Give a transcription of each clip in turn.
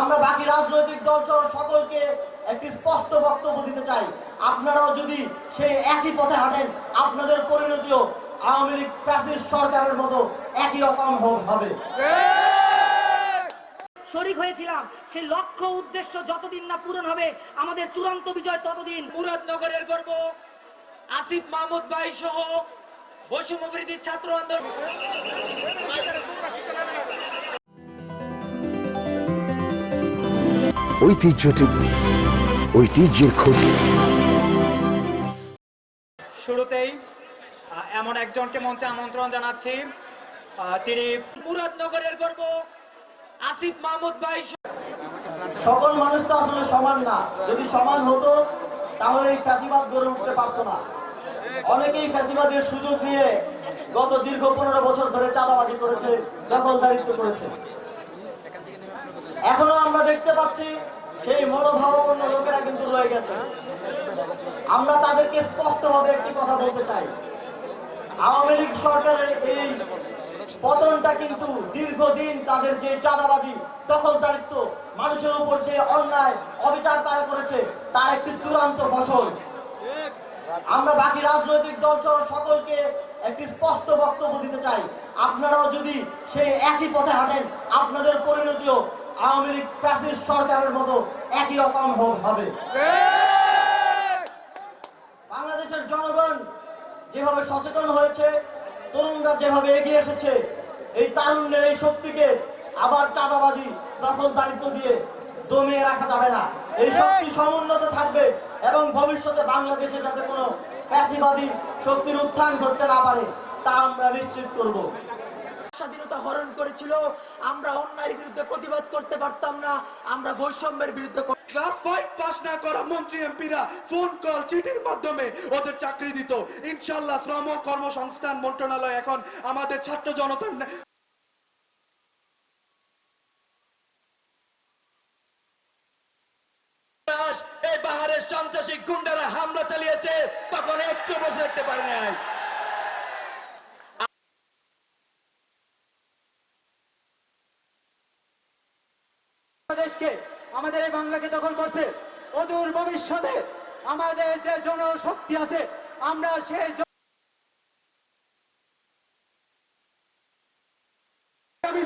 আমরা বাকি রাজনৈতিক দল সহ সকলকে একটি স্পষ্ট বক্তব্য দিতে চাই। আপনারাও যদি সেই একই পথে হাঁটেন আপনাদের পরিণতিও আওয়ামী লীগ ফ্যাসিস্ট সরকারের মতো একই রকম হবে। শরিক হয়েছিলাম। সেই লক্ষ্য উদ্দেশ্য যতদিন না পূরণ হবে আমাদের চূড়ান্ত বিজয় ততদিন। মুরাদনগরের গর্ব আসিফ মাহমুদ ভাই সহ বৈষম্য ছাত্র আন্দোলন ঐতিহ্য টিভি ঐতিহ্যের খোঁজে। শুরুতেই এমন একজনকে মঞ্চে আমন্ত্রণ জানাচ্ছি। আহ, তিনি মুরাদনগরের গর্ব আসিফ মাহমুদ ভাই। সহ সকল মানুষ তো আসলে সমান না। যদি সমান হতো তাহলে এই ফ্যাসিবাদ গড়ে উঠতে পারতো না। অনেকেই ফ্যাসিবাদের সুযোগ নিয়ে গত দীর্ঘ পনেরো বছর ধরে চাঁদাবাজি করেছে দখলদারিত্ব করেছে। এখনও আমরা দেখতে পাচ্ছি সেই মনোভাবাপন্ন লোকেরা কিন্তু রয়ে গেছে। আমরা তাদেরকে স্পষ্টভাবে একটি কথা বলতে চাই। আওয়ামী লীগ সরকারের এই পতনটা কিন্তু দীর্ঘদিন তাদের যে চাঁদাবাজি, দখলদারিত্ব, মানুষের উপর যে অন্যায়, অবিচার তারা করেছে, তার একটি চূড়ান্ত ফসল। আমরা বাকি রাজনৈতিক দল সহ সকলকে একটি স্পষ্ট বক্তব্য দিতে চাই। আপনারাও যদি সেই একই পথে হাঁটেন, আপনাদের পরিণতিও আওয়ামী লীগ ফ্যাসিস্ট সরকারের মতো একই রকম হোক হবে। বাংলাদেশের জনগণ যেভাবে সচেতন হয়েছে তরুণরা যেভাবে এগিয়ে এসেছে এই তারুণ্যের এই শক্তিকে আবার চাঁদাবাজি দখল দারিদ্র দিয়ে দমিয়ে রাখা যাবে না। এই শক্তি সমুন্নত থাকবে এবং ভবিষ্যতে বাংলাদেশে যাতে কোনো ফ্যাসিবাদী শক্তির উত্থান করতে না পারে তা আমরা নিশ্চিত করব। স্বাধীনতা হরণ করেছিল, আমরা অন্যায়ের বিরুদ্ধে প্রতিবাদ করতে পারতাম না, আমরা বৈষম্যের বিরুদ্ধে গুন্ডারা হামলা চালিয়েছে, তখন একটু বসে রাখতে পারে নাই। বাংলাদেশকে আমাদের এই বাংলাকে দখল করছে। অদূর ভবিষ্যতে আমাদের যে জনশক্তি আছে আমরা সেই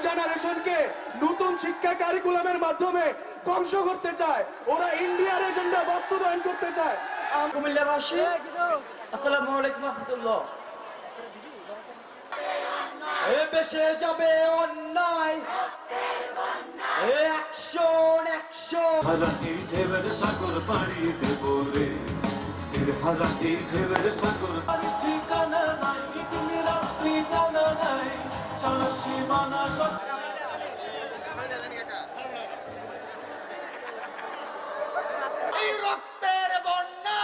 জেনারেশনকে নতুন শিক্ষা কারিকুলামের মাধ্যমে ধ্বংস করতে চায়। ওরা ইন্ডিয়ার এজেন্ডা বাস্তবায়ন করতে চায়। কুমিল্লাবাসী আসসালামু আলাইকুম রহমতুল্লাহ। এ বেশে যাবে অন্যায়। অ্যাকশন অ্যাকশন হারাতি ঢেবের সাগর পড়ে হারাতি ঢেবের সাগর ঠিকানা নাই তুমি রাত্রি জানা নাই চলো সীমানা রক্তের বন্যা।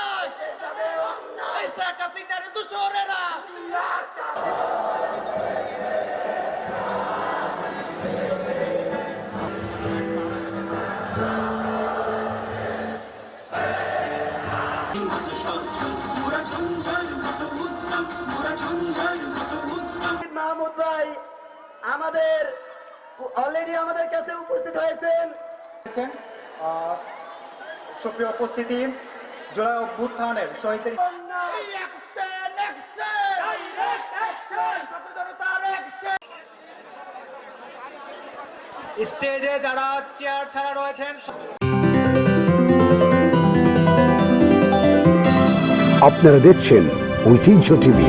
দূষরেরা মাহমুদ ভাই আমাদের অলরেডি আমাদের কাছে উপস্থিত হয়েছেন। সুপ্রিয় উপস্থিতি জুলাই অভ্যুত্থানের শহীদের স্টেজে যারা চেয়ার ছাড়া রয়েছেন আপনারা দেখছেন ঐতিহ্য টিভি।